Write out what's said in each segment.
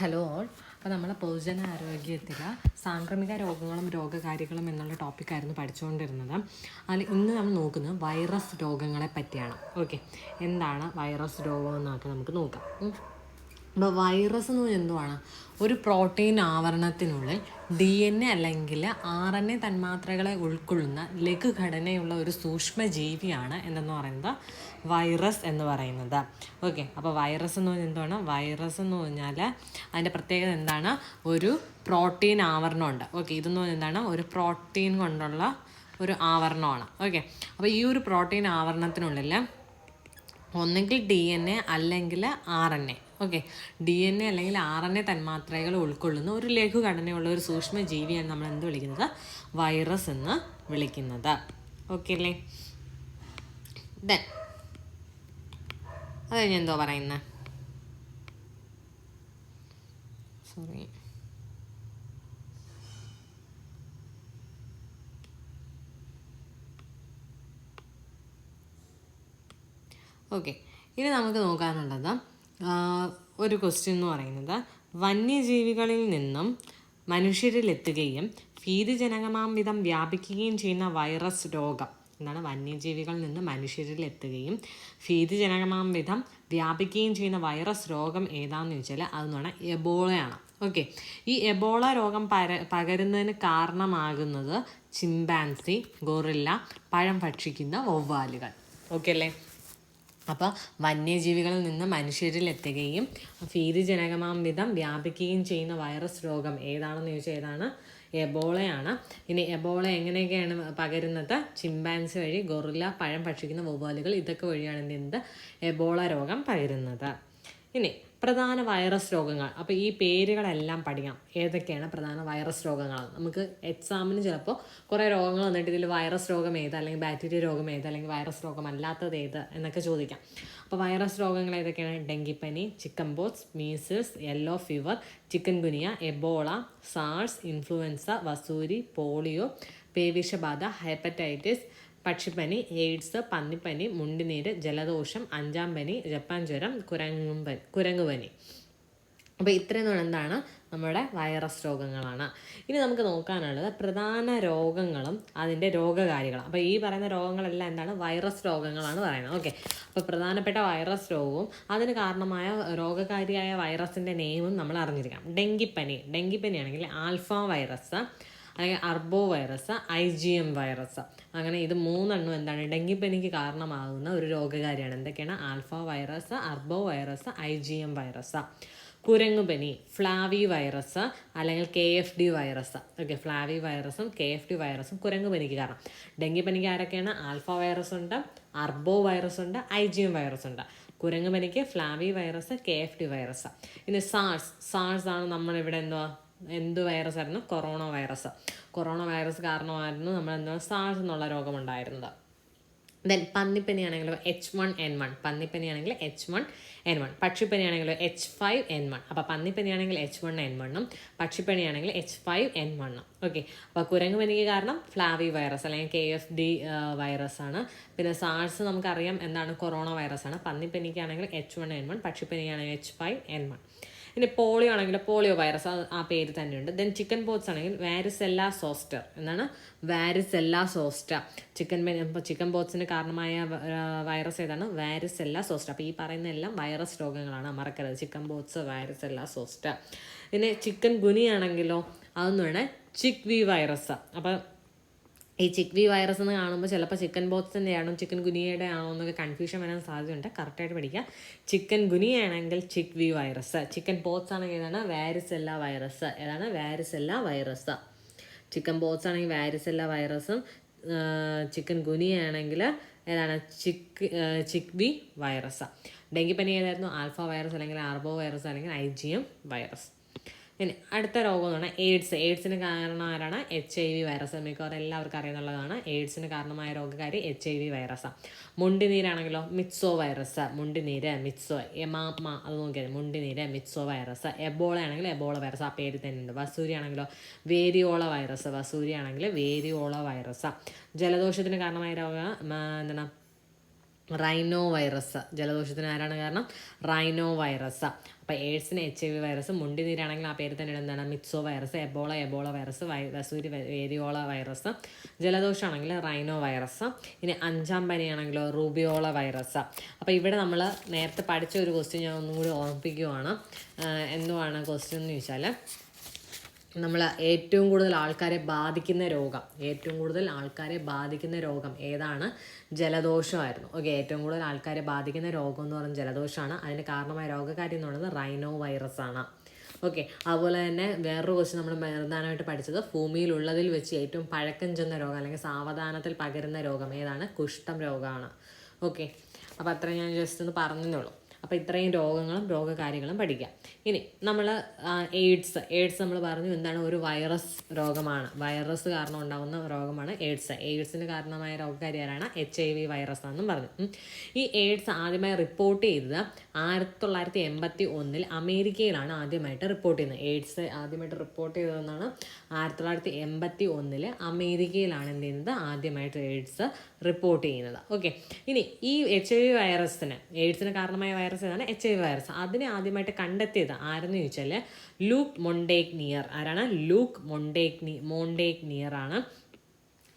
Hello all. അപ്പോൾ നമ്മൾ പൊതുജന ആരോഗ്യത്തിൽ സാംക്രമിക രോഗങ്ങളും രോഗകാരികളും എന്നുള്ള ടോപ്പിക്കായിരുന്നു പഠിച്ചുകൊണ്ടിരുന്നത് അതിൽ ഇന്ന് നമ്മൾ നോക്കുന്നത് വൈറസ് രോഗങ്ങളെ പറ്റിയാണ്. ഓക്കെ എന്താണ് വൈറസ് രോഗം എന്നൊക്കെ നമുക്ക് നോക്കാം. ഉം. അപ്പോൾ വൈറസ് എന്ന് പറഞ്ഞാൽ എന്തുവാണ്? ഒരു പ്രോട്ടീൻ ആവരണത്തിനുള്ളിൽ ഡി എൻ എ അല്ലെങ്കിൽ ആർ എൻ എ തന്മാത്രകളെ ഉൾക്കൊള്ളുന്ന ലഘുഘടനയുള്ള ഒരു സൂക്ഷ്മ ജീവിയാണ് എന്തെന്ന് പറയുന്നത്? വൈറസ് എന്ന് പറയുന്നത്. ഓക്കെ അപ്പോൾ വൈറസ് എന്ന് പറഞ്ഞാൽ എന്താണ് വൈറസ് എന്ന് പറഞ്ഞാൽ അതിന്റെ പ്രത്യേകത എന്താണ്? ഒരു പ്രോട്ടീൻ ആവരണമുണ്ട്. ഓക്കെ ഇതെന്ന് പറഞ്ഞാൽ എന്താണ്? ഒരു പ്രോട്ടീൻ കൊണ്ടുള്ള ഒരു ആവരണമാണ്. ഓക്കെ അപ്പോൾ ഈ ഒരു പ്രോട്ടീൻ ആവരണത്തിനുള്ളിൽ ഒന്നെങ്കിൽ ഡി എൻ എ അല്ലെങ്കിൽ R N A okay. D N A അല്ലെങ്കിൽ ആർ എൻ എ തന്മാത്രകൾ ഉൾക്കൊള്ളുന്ന ഒരു ലഘുഘടനയുള്ള ഒരു സൂക്ഷ്മ ജീവിയാണ് നമ്മൾ എന്ത് വിളിക്കുന്നത്? വൈറസ് എന്ന് വിളിക്കുന്നത്. ഓക്കെ അല്ലേ? ദെൻ അത് കഴിഞ്ഞ് എന്തോ പറയുന്നത് സോറി ഓക്കെ. ഇനി നമുക്ക് നോക്കാനുള്ളത് ഒരു ക്വസ്റ്റ്യൻ എന്ന് പറയുന്നത് വന്യജീവികളിൽ നിന്നും മനുഷ്യരിലെത്തുകയും ഭീതിജനകമാം വിധം വ്യാപിക്കുകയും ചെയ്യുന്ന വൈറസ് രോഗം എന്നാണ് വന്യജീവികളിൽ നിന്ന് മനുഷ്യരിൽ എത്തുകയും ഭീതിജനകമാം വിധം വ്യാപിക്കുകയും ചെയ്യുന്ന വൈറസ് രോഗം ഏതാണെന്ന് ചോദിച്ചാൽ അതെന്ന് പറഞ്ഞാൽ എബോളയാണ്. ഓക്കെ ഈ എബോള രോഗം പര പകരുന്നതിന് കാരണമാകുന്നത് ചിമ്പാൻസി ഗൊറില്ല പഴം ഭക്ഷിക്കുന്ന വവ്വാലുകൾ. ഓക്കെ അല്ലേ? അപ്പോൾ വന്യജീവികളിൽ നിന്ന് മനുഷ്യരിൽ എത്തുകയും ഭീതിജനകമാം വിധം വ്യാപിക്കുകയും ചെയ്യുന്ന വൈറസ് രോഗം ഏതാണെന്ന് ചോദിച്ചാൽ ഏതാണ്? എബോളയാണ്. ഇനി എബോള എങ്ങനെയൊക്കെയാണ് പകരുന്നത്? ചിമ്പാൻസി വഴി ഗൊറില്ല പഴം ഭക്ഷിക്കുന്ന വവ്വാലുകൾ ഇതൊക്കെ വഴിയാണ് എന്ത് ചെയ്യുന്നത്? എബോള രോഗം പകരുന്നത്. ഇനി പ്രധാന വൈറസ് രോഗങ്ങൾ. അപ്പോൾ ഈ പേരുകളെല്ലാം പഠിക്കാം. ഏതൊക്കെയാണ് പ്രധാന വൈറസ് രോഗങ്ങൾ? നമുക്ക് എക്സാമിന് ചിലപ്പോൾ കുറേ രോഗങ്ങൾ വന്നിട്ട് ഇതിൽ വൈറസ് രോഗം ഏത് അല്ലെങ്കിൽ ബാക്ടീരിയ രോഗം ഏത് അല്ലെങ്കിൽ വൈറസ് രോഗം അല്ലാത്തത് ഏത് എന്നൊക്കെ ചോദിക്കാം. അപ്പോൾ വൈറസ് രോഗങ്ങൾ ഏതൊക്കെയാണ്? ഡെങ്കിപ്പനി chicken pox measles yellow fever chikungunya Ebola SARS influenza വസൂരി പോളിയോ പേവിഷബാധ ഹെപ്പറ്റൈറ്റിസ് പക്ഷിപ്പനി എയ്ഡ്സ് പന്നിപ്പനി മുണ്ടിനീര് ജലദോഷം അഞ്ചാം പനി ജപ്പാൻ ജ്വരം കുരങ്ങുംപനി കുരങ്ങുപനി. അപ്പോൾ ഇത്രയും എന്ന് എന്താണ് നമ്മുടെ വൈറസ് രോഗങ്ങളാണ്. ഇനി നമുക്ക് നോക്കാനുള്ളത് പ്രധാന രോഗങ്ങളും അതിന്റെ രോഗകാരികളും. അപ്പോൾ ഈ പറയുന്ന രോഗങ്ങളെല്ലാം എന്താണ്? വൈറസ് രോഗങ്ങളാണ് പറയുന്നത്. ഓക്കെ. അപ്പോൾ പ്രധാനപ്പെട്ട വൈറസ് രോഗവും അതിന് കാരണമായ രോഗകാരിയായ വൈറസിന്റെ നെയിമും നമ്മൾ അറിഞ്ഞിരിക്കാം ഡെങ്കിപ്പനി. ഡെങ്കിപ്പനി ആണെങ്കിൽ ആൽഫ വൈറസ് അല്ലെങ്കിൽ arbo virus I G M virus അങ്ങനെ ഇത് മൂന്നെണ്ണം എന്താണ്? ഡെങ്കിപ്പനിക്ക് കാരണമാകുന്ന ഒരു രോഗകാരിയാണ്. എന്തൊക്കെയാണ്? Alpha virus arbo virus I G M virus കുരങ്ങുപനി flavi virus അല്ലെങ്കിൽ K F D virus okay flavi വൈറസും K F D വൈറസും കുരങ്ങുപനിക്ക് കാരണം. ഡെങ്കിപ്പനിക്ക് ആരൊക്കെയാണ്? ആൽഫ വൈറസ് ഉണ്ട് അർബോ വൈറസ് ഉണ്ട് ഐ ജി എം വൈറസ് ഉണ്ട്. കുരങ്ങുപനിക്ക് flavi virus K F D virus ഇനി സാഴ്സ് സാഴ്സ് ആണ് നമ്മളിവിടെ എന്തുവാ? എന്ത് വൈറസ് ആയിരുന്നു കൊറോണ വൈറസ്. കൊറോണ വൈറസ് കാരണമായിരുന്നു നമ്മൾ എന്താ സാഴ്സ് എന്നുള്ള രോഗമുണ്ടായിരുന്നത്. ദെൻ പന്നിപ്പനിയാണെങ്കിലോ എച്ച് വൺ എൻ വൺ പന്നിപ്പനിയാണെങ്കിൽ എച്ച് വൺ എൻ വൺ പക്ഷിപ്പനിയാണെങ്കിലോ എച്ച് ഫൈവ് എൻ വൺ അപ്പോൾ പന്നിപ്പനിയാണെങ്കിൽ എച്ച് വൺ എൻ വണ്ണും പക്ഷിപ്പനിയാണെങ്കിൽ എച്ച് ഫൈവ് എൻ വണ്ണും ഓക്കെ അപ്പോൾ കുരങ്ങുപനിക്ക് കാരണം ഫ്ലാവി വൈറസ് അല്ലെങ്കിൽ കെ എഫ് ഡി വൈറസ് ആണ്. പിന്നെ സാഴ്സ് നമുക്കറിയാം എന്താണ് കൊറോണ വൈറസ് ആണ്. പന്നിപ്പനിക്കാണെങ്കിൽ എച്ച് വൺ എൻ വൺ പക്ഷിപ്പനിയാണെങ്കിൽ എച്ച് ഫൈവ് എൻ വൺ ഇനി പോളിയോ ആണെങ്കിൽ പോളിയോ വൈറസ് ആ- പേര് തന്നെയുണ്ട്. ദെൻ ചിക്കൻ പോക്സ് ആണെങ്കിൽ വാരിസെല്ല സോസ്റ്റർ എന്നാണ്. വാരിസെല്ല സോസ്റ്റ ചിക്കൻ ചിക്കൻ പോക്സിന് കാരണമായ വൈറസ് ഏതാണ്? വാരിസെല്ല സോസ്റ്റ അപ്പോൾ ഈ പറയുന്ന എല്ലാം വൈറസ് രോഗങ്ങളാണ്. മറക്കരുത്. ചിക്കൻ പോക്സ് വാരിസെല്ല സോസ്റ്റ പിന്നെ ചിക്കൻ ഗുനിയാണെങ്കിലോ അതൊന്നും വേണേ ചിക്ക് വി വൈറസ് അപ്പോൾ ഈ ചിക്വി വൈറസ് എന്ന് കാണുമ്പോൾ ചിലപ്പോൾ ചിക്കൻ ബോക്സിന്റെ ആണോ ചിക്കൻ ഗുനിയയുടെ ആണോ എന്നൊക്കെ കൺഫ്യൂഷൻ വരാൻ സാധ്യതയുണ്ട്. കറക്റ്റായിട്ട് പഠിക്കുക ചിക്കൻ ഗുനിയാണെങ്കിൽ ആണെങ്കിൽ വി വൈറസ് ചിക്കൻ ബോക്സ് ആണെങ്കിൽ ഏതാണ്? വാരിസെല്ല വൈറസ് ഏതാണ്? വാരിസെല്ല വൈറസ് ചിക്കൻ ബോക്സ് ആണെങ്കിൽ വാരിസെല്ല വൈറസും ചിക്കൻ ഗുനിയാണെങ്കിൽ ഏതാണ്? ചിക്ക് ചിക്ക് ബി വൈറസ് ഡെങ്കിപ്പനി ഏതായിരുന്നു? ആൽഫ വൈറസ് അല്ലെങ്കിൽ ആർബോ വൈറസ് അല്ലെങ്കിൽ ഐ ജി എം വൈറസ് ഇനി അടുത്ത രോഗം എന്ന് പറഞ്ഞാൽ എയ്ഡ്സ്. എയ്ഡ്സിന് കാരണം ആരാണ്? എച്ച് ഐ വി വൈറസ് മിക്കവാറും എല്ലാവർക്കും അറിയുന്നുള്ളതാണ്. എയ്ഡ്സിന് കാരണമായ രോഗകാരി എച്ച് ഐ വി വൈറസാണ് മുണ്ടിനീരാണെങ്കിലോ? മിറ്റ്സോ വൈറസ് മുണ്ടിനീര് മിറ്റ്സോ എമാമ അത് നോക്കിയാൽ മുണ്ടിനീര് മിറ്റ്സോ വൈറസ് എബോള ആണെങ്കിൽ എബോള വൈറസ് ആ പേര് തന്നെയുണ്ട് വസൂരി ആണെങ്കിലോ വേരിയോള വൈറസ് വസൂരി ആണെങ്കിൽ വേരിയോള വൈറസാണ് ജലദോഷത്തിന് കാരണമായ രോഗം എന്താണ്? റൈനോ വൈറസ് ജലദോഷത്തിന് ആരാണ് കാരണം? റൈനോ വൈറസ് അപ്പോൾ എയ്ഡ്സിന് എച്ച് ഐ വി വൈറസ് മുണ്ടിനീരാണെങ്കിൽ ആ പേര് തന്നെ എന്താണ് myxo virus Ebola Ebola virus Y വസൂരി വേരിയോള വൈറസ് ജലദോഷമാണെങ്കിൽ റൈനോ വൈറസ് ഇനി അഞ്ചാം പനിയാണെങ്കിലോ റൂബിയോള വൈറസ് അപ്പോൾ ഇവിടെ നമ്മൾ നേരത്തെ പഠിച്ച ഒരു ക്വസ്റ്റ്യൻ ഞാൻ ഒന്നും കൂടി ഓർമ്മിപ്പിക്കുവാണ് എന്തുവാണ് ക്വസ്റ്റ്യൻ എന്ന് ചോദിച്ചാൽ നമ്മൾ ഏറ്റവും കൂടുതൽ ആൾക്കാരെ ബാധിക്കുന്ന രോഗം ഏറ്റവും കൂടുതൽ ആൾക്കാരെ ബാധിക്കുന്ന രോഗം ഏതാണ്? ജലദോഷമായിരുന്നു. ഓക്കെ ഏറ്റവും കൂടുതൽ ആൾക്കാരെ ബാധിക്കുന്ന രോഗം എന്ന് പറയുന്നത് ജലദോഷമാണ്. അതിന് കാരണമായ രോഗകാരി എന്ന് പറയുന്നത് റൈനോ വൈറസ് ആണ്. ഓക്കെ അതുപോലെ തന്നെ വേറൊരു ക്വസ്റ്റ്യൻ നമ്മൾ പ്രധാനമായിട്ട് പഠിച്ചത് ഭൂമിയിലുള്ളതിൽ വെച്ച് ഏറ്റവും പഴക്കം ചെന്ന രോഗം അല്ലെങ്കിൽ സാവധാനത്തിൽ പകരുന്ന രോഗം ഏതാണ്? കുഷ്ഠം രോഗമാണ്. ഓക്കെ അപ്പോൾ അത്ര ഞാൻ ജസ്റ്റ് ഒന്ന് പറഞ്ഞതേ ഉള്ളൂ. അപ്പോൾ ഇത്രയും രോഗങ്ങളും രോഗകാര്യങ്ങളും പഠിക്കാം. ഇനി നമ്മൾ എയ്ഡ്സ് എയ്ഡ്സ് നമ്മൾ പറഞ്ഞു എന്താണ് ഒരു വൈറസ് രോഗമാണ്. വൈറസ് കാരണം ഉണ്ടാകുന്ന രോഗമാണ് എയ്ഡ്സ് എയ്ഡ്സിന് കാരണമായ രോഗകാരി ആരാണ്? എച്ച് ഐ വി വൈറസ് എന്നും പറഞ്ഞു. ഈ എയ്ഡ്സ് ആദ്യമായി റിപ്പോർട്ട് ചെയ്തത് ആയിരത്തി തൊള്ളായിരത്തി എൺപത്തി ഒന്നിൽ അമേരിക്കയിലാണ് ആദ്യമായിട്ട് റിപ്പോർട്ട് ചെയ്യുന്നത് എയ്ഡ്സ് ആദ്യമായിട്ട് റിപ്പോർട്ട് ചെയ്തതെന്നാണ് ആയിരത്തി തൊള്ളായിരത്തി എൺപത്തി ഒന്നിൽ അമേരിക്കയിലാണ് എന്ത് ചെയ്യുന്നത്? ആദ്യമായിട്ട് എയ്ഡ്സ് റിപ്പോർട്ട് ചെയ്യുന്നത്. ഓക്കെ ഇനി ഈ എച്ച് ഐ വി വൈറസിന് എയ്ഡ്സിന് കാരണമായ വൈറസ് ഏതാണ് എച്ച് ഐ വി വൈറസ് അതിനെ ആദ്യമായിട്ട് കണ്ടെത്തിയത് ആരെന്ന് ചോദിച്ചാൽ ലൂക്ക് മൊണ്ടേക് നിയർ ആരാണ്? ലൂക്ക് മൊണ്ടേക് നി മോണ്ടേക് നിയർ ആണ്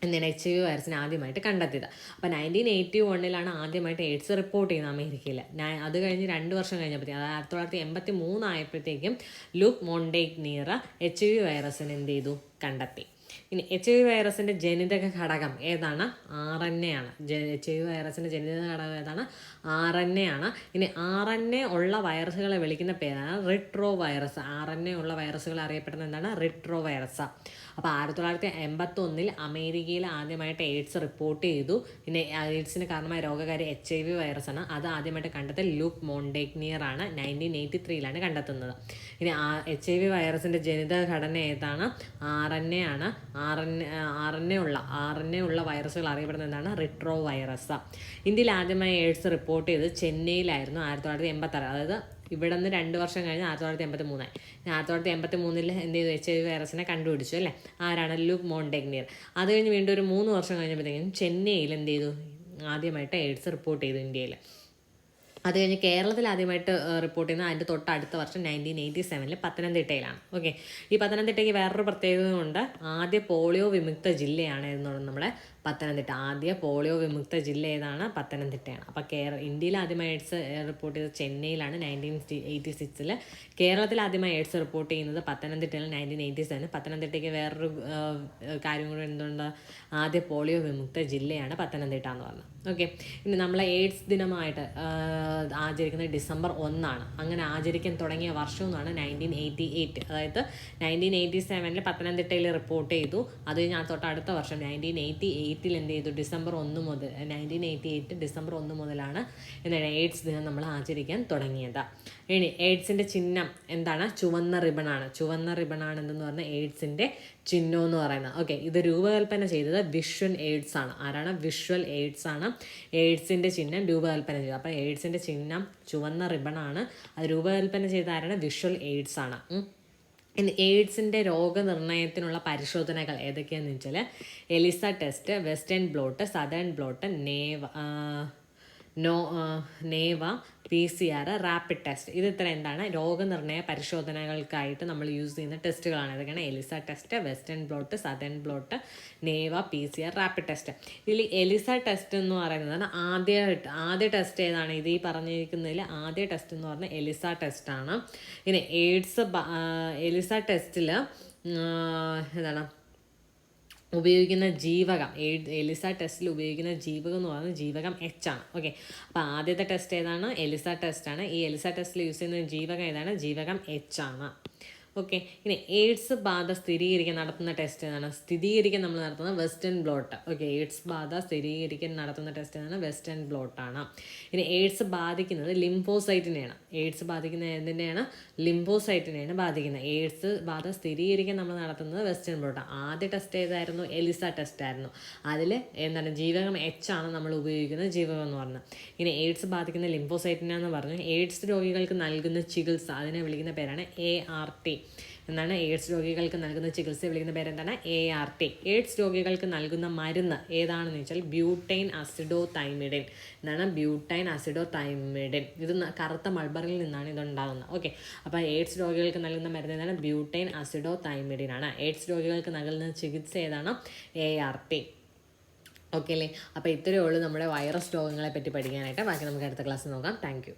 എന്താണ് എച്ച് ഐ വി വൈറസിനെ ആദ്യമായിട്ട് കണ്ടെത്തിയത് അപ്പോൾ നയന്റീൻ എയ്റ്റി വണ്ണിലാണ് ആദ്യമായിട്ട് എയ്ഡ്സ് റിപ്പോർട്ട് ചെയ്യുന്നത് അമേരിക്കയിൽ അത് കഴിഞ്ഞ് രണ്ട് വർഷം കഴിഞ്ഞപ്പോഴത്തേക്കും അതായത് ആയിരത്തി തൊള്ളായിരത്തി എൺപത്തി മൂന്നായപ്പോഴത്തേക്കും ലൂക്ക് മോണ്ടേക് നിയറ എച്ച് ഐ വി വൈറസിനെ എന്ത് ചെയ്തു? കണ്ടെത്തി ഇനി എച്ച് ഐ വൈറസിന്റെ ജനിതക ഘടകം ഏതാണ്? ആർ എൻ എ ആണ്. എച്ച് ഐ വൈറസിന്റെ ജനിതക ഘടകം ഏതാണ്? ആർ എൻ എ ആണ്. ഇനി ആർ എൻ എ ഉള്ള വൈറസുകളെ വിളിക്കുന്ന പേരാണ് retro virus R N A ഉള്ള വൈറസുകൾ അറിയപ്പെടുന്നത് എന്താണ്? റിട്രോ വൈറസ് അപ്പോൾ ആയിരത്തി തൊള്ളായിരത്തി എൺപത്തൊന്നിൽ അമേരിക്കയിൽ ആദ്യമായിട്ട് എയ്ഡ്സ് റിപ്പോർട്ട് ചെയ്തു. പിന്നെ എയ്ഡ്സിന് കാരണമായ രോഗകാരി എച്ച് ഐ വി വൈറസ് ആണ് അത് ആദ്യമായിട്ട് കണ്ടെത്തൽ ലൂക്ക് മോണ്ടേക്നിയർ ആണ് നയന്റീൻ എയ്റ്റി ത്രീയിലാണ് കണ്ടെത്തുന്നത്. ഇനി ആ എച്ച് ഐ വി വൈറസിന്റെ ജനിത ഘടന ഏതാണ്? ആർ എൻ എ ആണ്. R N R N A ഉള്ള ആർ എൻ എ ഉള്ള വൈറസുകൾ അറിയപ്പെടുന്ന എന്താണ്? റിട്രോ വൈറസ് ഇന്ത്യയിൽ ആദ്യമായി എയ്ഡ്സ് റിപ്പോർട്ട് ചെയ്തത് ചെന്നൈയിലായിരുന്നു ആയിരത്തി തൊള്ളായിരത്തി എൺപത്താറ് അതായത് ഇവിടെ നിന്ന് രണ്ട് വർഷം കഴിഞ്ഞ് ആയിരത്തി തൊള്ളായിരത്തി എൺപത്തി മൂന്നായി ആയിരത്തി തൊള്ളായിരത്തി എൺപത്തി മൂന്നിൽ എന്ത് ചെയ്തു? എച്ച് ഐ വൈറസിനെ കണ്ടുപിടിച്ചു അല്ലേ? ആരാണ്? ലൂക്ക് മോണ്ടെഗ്നിയർ അത് കഴിഞ്ഞ് വീണ്ടും ഒരു മൂന്ന് വർഷം കഴിഞ്ഞപ്പോഴത്തേക്കും ചെന്നൈയിൽ എന്ത് ചെയ്തു? ആദ്യമായിട്ട് എയ്ഡ്സ് റിപ്പോർട്ട് ചെയ്തു ഇന്ത്യയിൽ. അത് കഴിഞ്ഞ് കേരളത്തിൽ ആദ്യമായിട്ട് റിപ്പോർട്ട് ചെയ്യുന്നത് അതിന്റെ തൊട്ട് അടുത്ത വർഷം നയന്റീൻ എയ്റ്റി സെവനിൽ പത്തനംതിട്ടയിലാണ്. ഓക്കെ ഈ പത്തനംതിട്ടയ്ക്ക് വേറൊരു പ്രത്യേകത കൊണ്ട് ആദ്യ പോളിയോ വിമുക്ത ജില്ലയാണ് എന്നുള്ളത് നമ്മുടെ പത്തനംതിട്ട. ആദ്യ പോളിയോ വിമുക്ത ജില്ല ഏതാണ്? പത്തനംതിട്ടയാണ്. അപ്പോൾ കേരള ഇന്ത്യയിൽ ആദ്യമായി എയ്ഡ്സ് റിപ്പോർട്ട് ചെയ്തത് ചെന്നൈയിലാണ് നയന്റീൻ എയ്റ്റി സിക്സിൽ കേരളത്തിൽ ആദ്യമായി എയ്ഡ്സ് റിപ്പോർട്ട് ചെയ്യുന്നത് പത്തനംതിട്ടയിൽ നയന്റീൻ എയ്റ്റി സെവൻ പത്തനംതിട്ടയ്ക്ക് വേറൊരു കാര്യം കൂടെ എന്തുകൊണ്ട് ആദ്യ പോളിയോ വിമുക്ത ജില്ലയാണ് പത്തനംതിട്ട എന്ന് പറഞ്ഞത്. ഓക്കെ ഇനി നമ്മൾ എയ്ഡ്സ് ദിനമായിട്ട് ആചരിക്കുന്നത് ഡിസംബർ ഒന്നാണ്. അങ്ങനെ ആചരിക്കാൻ തുടങ്ങിയ വർഷം എന്നാണ് നയന്റീൻ എയ്റ്റി എയ്റ്റ് അതായത് നയന്റീൻ എയ്റ്റി സെവനിൽ പത്തനംതിട്ടയിൽ റിപ്പോർട്ട് ചെയ്തു. അത് കഴിഞ്ഞ് തൊട്ടടുത്ത വർഷം നയന്റീൻ എയ്റ്റി എയ്റ്റിൽ എന്ത് ചെയ്തു? ഡിസംബർ ഒന്ന് മുതൽ നയന്റീൻ എയ്റ്റി എയ്റ്റ് ഡിസംബർ ഒന്ന് മുതലാണ് എന്താണ് എയ്ഡ്സ് ദിനം നമ്മൾ ആചരിക്കാൻ തുടങ്ങിയത്. ഇനി എയ്ഡ്സിന്റെ ചിഹ്നം എന്താണ്? ചുവന്ന റിബണാണ് ചുവന്ന റിബണാണ് എന്തെന്ന് പറഞ്ഞാൽ എയ്ഡ്സിന്റെ ചിഹ്നം എന്ന് പറയുന്നത്. ഓക്കെ ഇത് രൂപകൽപ്പന ചെയ്തത് വിഷ്വൽ എയ്ഡ്സ് ആണ്. ആരാണ്? വിഷ്വൽ എയ്ഡ്സ് ആണ് എയ്ഡ്സിന്റെ ചിഹ്നം രൂപകൽപ്പന ചെയ്തത്. അപ്പോൾ എയ്ഡ്സിന്റെ ചിഹ്നം ചുവന്ന റിബണാണ് അത് രൂപകൽപ്പന ചെയ്ത ആരാണ്? വിഷ്വൽ എയ്ഡ്സ് ആണ്. എയ്ഡ്സിന്റെ രോഗനിർണയത്തിനുള്ള പരിശോധനകൾ ഏതൊക്കെയാണെന്ന് വെച്ചാൽ ELISA test western blot southern blot നേവ നോ നേവ P C R rapid test ഇത് ഇത്ര എന്താണ്? രോഗനിർണയ പരിശോധനകൾക്കായിട്ട് നമ്മൾ യൂസ് ചെയ്യുന്ന ടെസ്റ്റുകളാണ്. ഇതൊക്കെയാണ് ELISA test western blot southern blot നേവ P C R rapid test ഇതിൽ എലിസ ടെസ്റ്റ് എന്ന് പറയുന്നത് ആദ്യമായിട്ട് ആദ്യ ടെസ്റ്റ് ഏതാണ്? ഇത് ഈ പറഞ്ഞിരിക്കുന്നതിൽ ആദ്യ ടെസ്റ്റ് എന്ന് പറഞ്ഞാൽ എലിസ ടെസ്റ്റാണ് ഇനി എയ്ഡ്സ് എലിസ ടെസ്റ്റിൽ എന്താണ്? ഉപയോഗിക്കുന്ന ജീവകം എലിസ ടെസ്റ്റിൽ ഉപയോഗിക്കുന്ന ജീവകം എന്ന് പറയുന്നത് ജീവകം എച്ച് ആണ്. ഓക്കെ അപ്പോൾ ആദ്യത്തെ ടെസ്റ്റ് ഏതാണ്? എലിസ ടെസ്റ്റ് ആണ്. ഈ എലിസ ടെസ്റ്റിൽ യൂസ് ചെയ്യുന്ന ജീവകം ഏതാണ്? ജീവകം എച്ച് ആണ്. ഓക്കെ ഇനി എയ്ഡ്സ് ബാധ സ്ഥിരീകരിക്കാൻ നടത്തുന്ന ടെസ്റ്റ് ഏതാണ്? സ്ഥിരീകരിക്കാൻ നമ്മൾ നടത്തുന്ന വെസ്റ്റേൺ ബ്ലോട്ട് ഓക്കെ എയ്ഡ്സ് ബാധ സ്ഥിരീകരിക്കാൻ നടത്തുന്ന ടെസ്റ്റ് ഏതാണ്? വെസ്റ്റേൺ ബ്ലോട്ടാണ് ഇനി എയ്ഡ്സ് ബാധിക്കുന്നത് ലിംഫോസൈറ്റിനെയാണ് എയ്ഡ്സ് ബാധിക്കുന്ന എന്തിനെയാണ്? ലിംഫോസൈറ്റിനെയാണ് ബാധിക്കുന്നത്. എയ്ഡ്സ് ബാധ സ്ഥിരീകരിക്കാൻ നമ്മൾ നടത്തുന്നത് വെസ്റ്റേൺ ബ്ലോട്ട് ആദ്യ ടെസ്റ്റ് ഏതായിരുന്നു? എലിസ ടെസ്റ്റ് ആയിരുന്നു. അതിൽ എന്താണ്? ജീവകം എച്ച് ആണ് നമ്മൾ ഉപയോഗിക്കുന്നത് ജീവകം എന്ന് പറഞ്ഞത് ഇനി എയ്ഡ്സ് ബാധിക്കുന്ന ലിംഫോസൈറ്റിനെന്ന് പറഞ്ഞു. എയ്ഡ്സ് രോഗികൾക്ക് നൽകുന്ന ചികിത്സ അതിനെ വിളിക്കുന്ന പേരാണ് എ ആർ ടി എന്താണ് എയ്ഡ്സ് രോഗികൾക്ക് നൽകുന്ന ചികിത്സ വിളിക്കുന്ന പേരെന്താണ്? എ ആർ ടി എയ്ഡ്സ് രോഗികൾക്ക് നൽകുന്ന മരുന്ന് ഏതാണെന്ന് വെച്ചാൽ ബ്യൂട്ടൈൻ അസിഡോ തൈമിഡിൻ എന്നാണ് ബ്യൂട്ടൈൻ അസിഡോ തൈമിഡിൻ ഇത് കറുത്ത മൾബറിൽ നിന്നാണ് ഇതുണ്ടാകുന്നത് ഓക്കെ. അപ്പോൾ എയ്ഡ്സ് രോഗികൾക്ക് നൽകുന്ന മരുന്ന് ഏതാണ്? ബ്യൂട്ടൈൻ അസിഡോ തൈമിഡിൻ ആണ്. എയ്ഡ്സ് രോഗികൾക്ക് നൽകുന്ന ചികിത്സ ഏതാണ്? എ ആർ ടി ഓക്കെ അല്ലേ? അപ്പോൾ ഇത്രയേ ഉള്ളൂ നമ്മുടെ വൈറസ് രോഗങ്ങളെ പറ്റി പഠിക്കാനായിട്ട്. ബാക്കി നമുക്ക് അടുത്ത ക്ലാസ് നോക്കാം. താങ്ക്